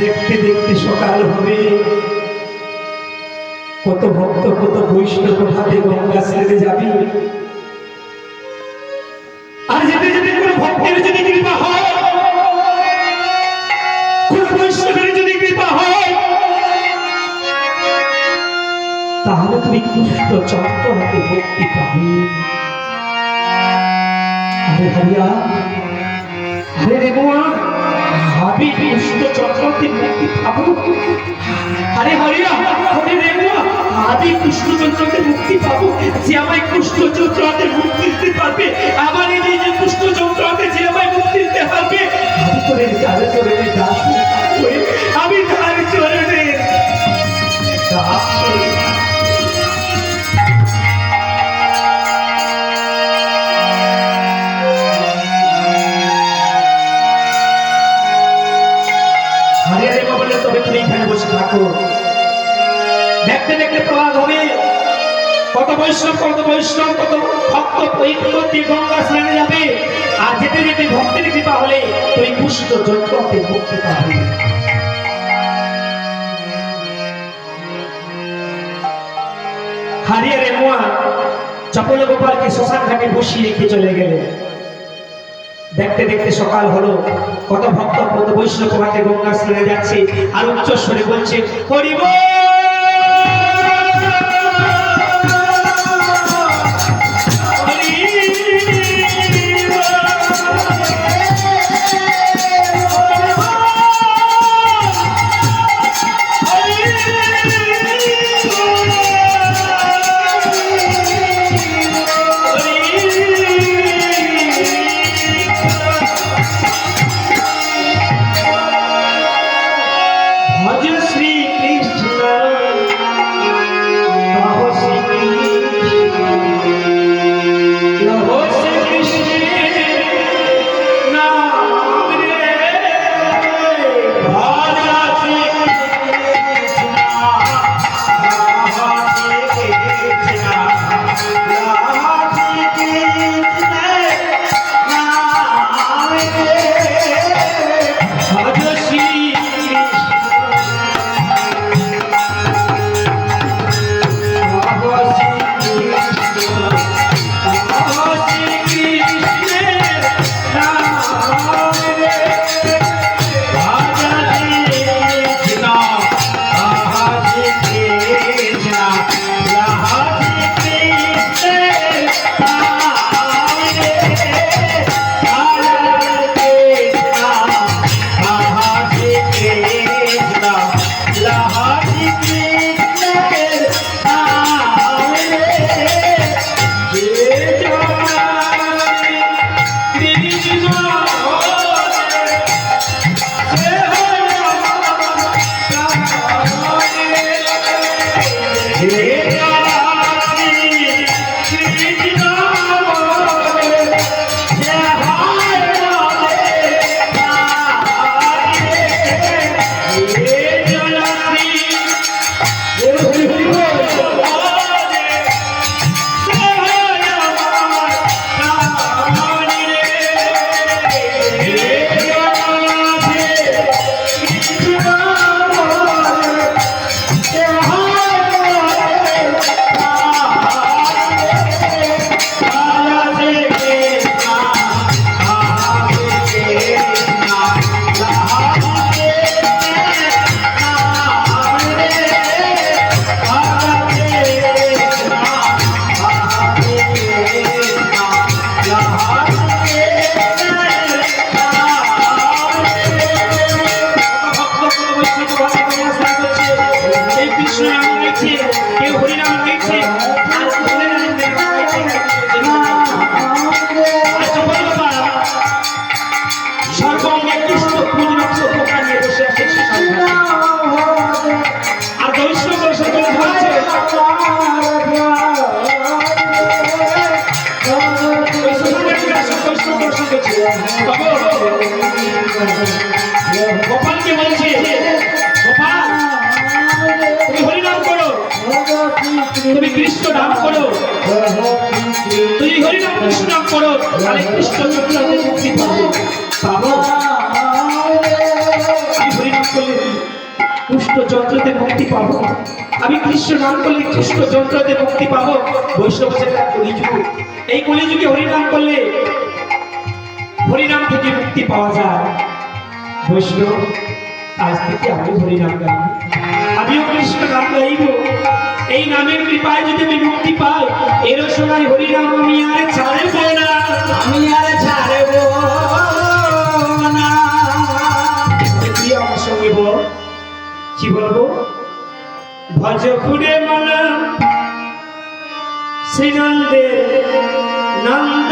দেখতে দেখতে সকাল হবে। কত ভক্ত, কত বৈষ্ণব হাতে গঙ্গা ছেড়ে যাবি। আর যেতে যেতে কোনো ভক্তের যদি কৃপা হয় কুষ্ঠ চক্র মুক্তি পাবে আরে হরিয়া আরে রে ভাবি কুষ্ঠ চক্রতে মুক্তি পাবো আরে হরিয়া আরে রে আদি কুষ্ঠ চক্রতে মুক্তি পাবো যে আমায় কুষ্ঠ চক্রতে মুক্তি দিতে পারবে আমার এই যে কুষ্ঠ চক্রতে যে আমায় মুক্তি দিতে পারবে বৈষ্ণব, কত বৈষ্ণব, কত ভক্ত গঙ্গা স্নানে যাবে। আর যেতে যেতে কৃপা হলে তুই পুষ্ট যন্ত্রতে মুক্তি পাবে। হারিয়ে রে মোয়া চপল গোপালকে শ্মশান ঘাটে বসিয়ে রেখে চলে গেলেন, দেখতে দেখতে সকাল হলো, কত ভক্ত, কত বৈষ্ণব গঙ্গা স্নানে যাচ্ছে, আর উচ্চ স্বরে বলছে হরিব গাইছে কেউ হরি নাম আমি কৃষ্ণ যন্ত্রতে মুক্তি পাবো। আমি কৃষ্ণ নাম করলে কৃষ্ণ যন্ত্রতে মুক্তি পাবো। বৈষ্ণব যেটা কলিযুগ। এই কলিযুগে হরিনাম করলে হরিনাম থেকে মুক্তি পাওয়া যায়। বৈষ্ণব আজ থেকে আমি হরিনাম গাইব আমিও কৃষ্ণ নাম গাইব। এই নামের কৃপায় যদি আমি মুক্তি পাই এর সময় হরিনাম আমি আর ছাড়ব না। আমি আর ছাড়ব না। তুই আমার সঙ্গে বল কি বলব? ভজপুরে মন শ্রীনন্দের নন্দনা